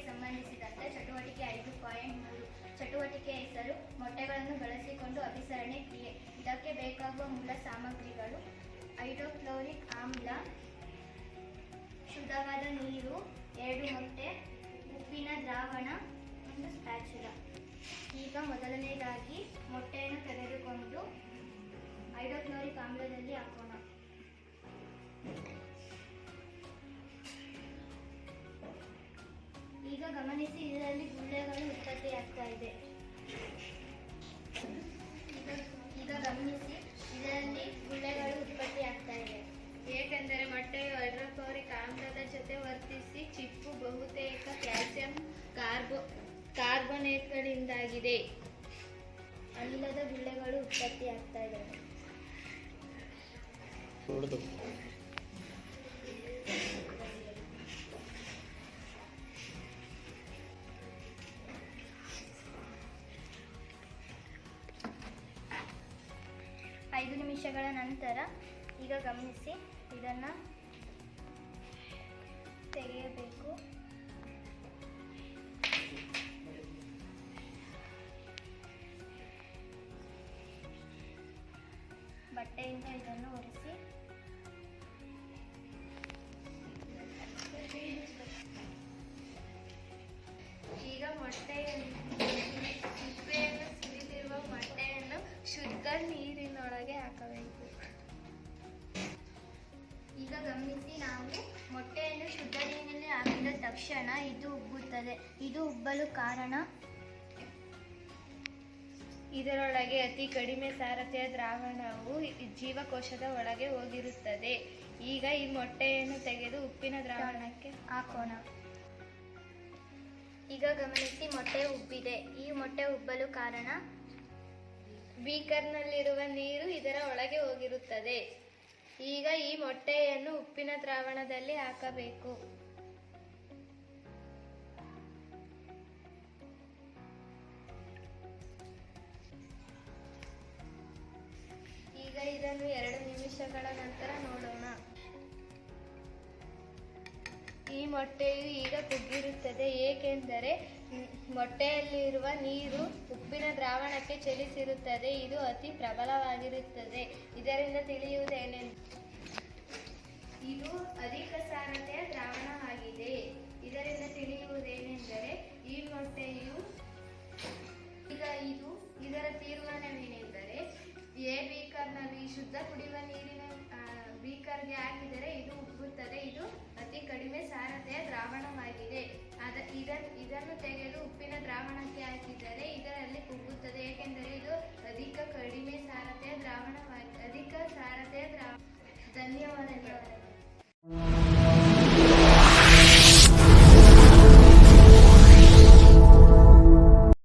ಸಂಬಂಧಿಸಿದಂತೆ ಚಟುವಟಿಕೆ ಐದು ಪಾಯಿಂಟ್ ಮೂರು ಚಟುವಟಿಕೆ ಹೆಸರು, ಮೊಟ್ಟೆಗಳನ್ನು ಬಳಸಿಕೊಂಡು ಅಭಿಸರಣೆ ಕ್ರಿಯೆ. ಇದಕ್ಕೆ ಬೇಕಾಗುವ ಮೂಲ ಸಾಮಗ್ರಿಗಳು ಹೈಡ್ರೋಕ್ಲೋರಿಕ್ ಆಮ್ಲ, ಶುದ್ಧವಾದ ನೀರು, ಎರಡು ಮೊಟ್ಟೆ, ಉಪ್ಪಿನ ದ್ರಾವಣ, ಒಂದು ಸ್ಪ್ಯಾಚುಲ. ಈಗ ಮೊದಲನೇದಾಗಿ ಮೊಟ್ಟೆಯನ್ನು ತೆಗೆದುಕೊಂಡು ಹೈಡ್ರೋಕ್ಲೋರಿಕ್ ಆಮ್ಲದಲ್ಲಿ ಹಾಕೋಣ. ಈಗ ಗಮನಿಸಿ ಇದರಲ್ಲಿ ಗುಳ್ಳೆಗಳು ಉತ್ಪತ್ತಿಯಾಗ್ತಾ ಇದೆ. ಈಗ ಈಗ ಗಮನಿಸಿ ಇದರಲ್ಲಿ ಗುಳ್ಳೆಗಳು ಉತ್ಪತ್ತಿಯಾಗ್ತಾ ಇದೆ. ಏಕೆಂದರೆ ಮೊಟ್ಟೆಯು ಹೈಡ್ರೋಕ್ಲೋರಿಕ್ ಆಮ್ಲದ ಜೊತೆ ವರ್ತಿಸಿ ಚಿಪ್ಪು ಬಹುತೇಕ ಕ್ಯಾಲ್ಸಿಯಂ ಕಾರ್ಬೋ ಕಾರ್ಬೋನೇಟ್ಗಳಿಂದಾಗಿದೆ. ಅನಿಲದ ಗುಳ್ಳೆಗಳು ಉತ್ಪತ್ತಿಯಾಗ್ತಾ ಇದೆ. ಐದು ನಿಮಿಷಗಳ ನಂತರ ಈಗ ಗಮನಿಸಿ ಇದನ್ನು ತೆಗೆಯಬೇಕು. ಬಟ್ಟೆಯಿಂದ ಇದನ್ನು ಒರೆಸಿ. ಗಮನಿಸಿ ನಾವು ಮೊಟ್ಟೆಯನ್ನು ಶುದ್ಧ ನೀರಿನಲ್ಲಿ ಹಾಕಿದ ತಕ್ಷಣ ಇದು ಉಬ್ಬುತ್ತದೆ. ಇದು ಉಬ್ಬಲು ಕಾರಣ? ಇದರೊಳಗೆ ಅತಿ ಕಡಿಮೆ ಸಾರತೆಯ ದ್ರಾವಣವು ಜೀವಕೋಶದ ಒಳಗೆ ಹೋಗಿರುತ್ತದೆ. ಈಗ ಈ ಮೊಟ್ಟೆಯನ್ನು ತೆಗೆದು ಉಪ್ಪಿನ ದ್ರಾವಣಕ್ಕೆ ಹಾಕೋಣ. ಈಗ ಗಮನಿಸಿ ಮೊಟ್ಟೆ ಉಬ್ಬಿದೆ. ಈ ಮೊಟ್ಟೆ ಉಬ್ಬಲು ಕಾರಣ? ಬೀಕರ್ನಲ್ಲಿರುವ ನೀರು ಇದರ ಒಳಗೆ ಹೋಗಿರುತ್ತದೆ. ಈಗ ಈ ಮೊಟ್ಟೆಯನ್ನು ಉಪ್ಪಿನ ದ್ರಾವಣದಲ್ಲಿ ಹಾಕಬೇಕು. ಈಗ ಇದನ್ನು ಎರಡು ನಿಮಿಷಗಳ ನಂತರ ನೋಡೋಣ. ಈ ಮೊಟ್ಟೆಯು ಈಗ ಕುಗ್ಗಿರುತ್ತದೆ. ಏಕೆಂದರೆ ಮೊಟ್ಟೆಯಲ್ಲಿರುವ ನೀರು ಉಪ್ಪಿನ ದ್ರಾವಣಕ್ಕೆ ಚಲಿಸಿರುತ್ತದೆ. ಇದು ಅತಿ ಪ್ರಬಲವಾಗಿರುತ್ತದೆ. ಇದರಿಂದ ತಿಳಿಯುವುದೇನೆಂದರೆ ಇದು ಅಧಿಕ ಸಾರತೆಯ ದ್ರಾವಣವಾಗಿದೆ. ಇದರಿಂದ ತಿಳಿಯುವುದೇನೆಂದರೆ ಈ ಮೊಟ್ಟೆಯು ಈಗ ಇದು ಇದರ ತೀರ್ಮಾನವೇನೆಂದರೆ ಎ ಬೀಕರ್ನಲ್ಲಿ ಶುದ್ಧ ಕುಡಿಯುವ ನೀರಿನ ಬೀಕರ್ಗೆ ಹಾಕಿದರೆ ಇದು ಉಬ್ಬುತ್ತದೆ. ಇದು ತೆಗೆದು ಉಪ್ಪಿನ ದ್ರಾವಣಕ್ಕೆ ಹಾಕಿದರೆ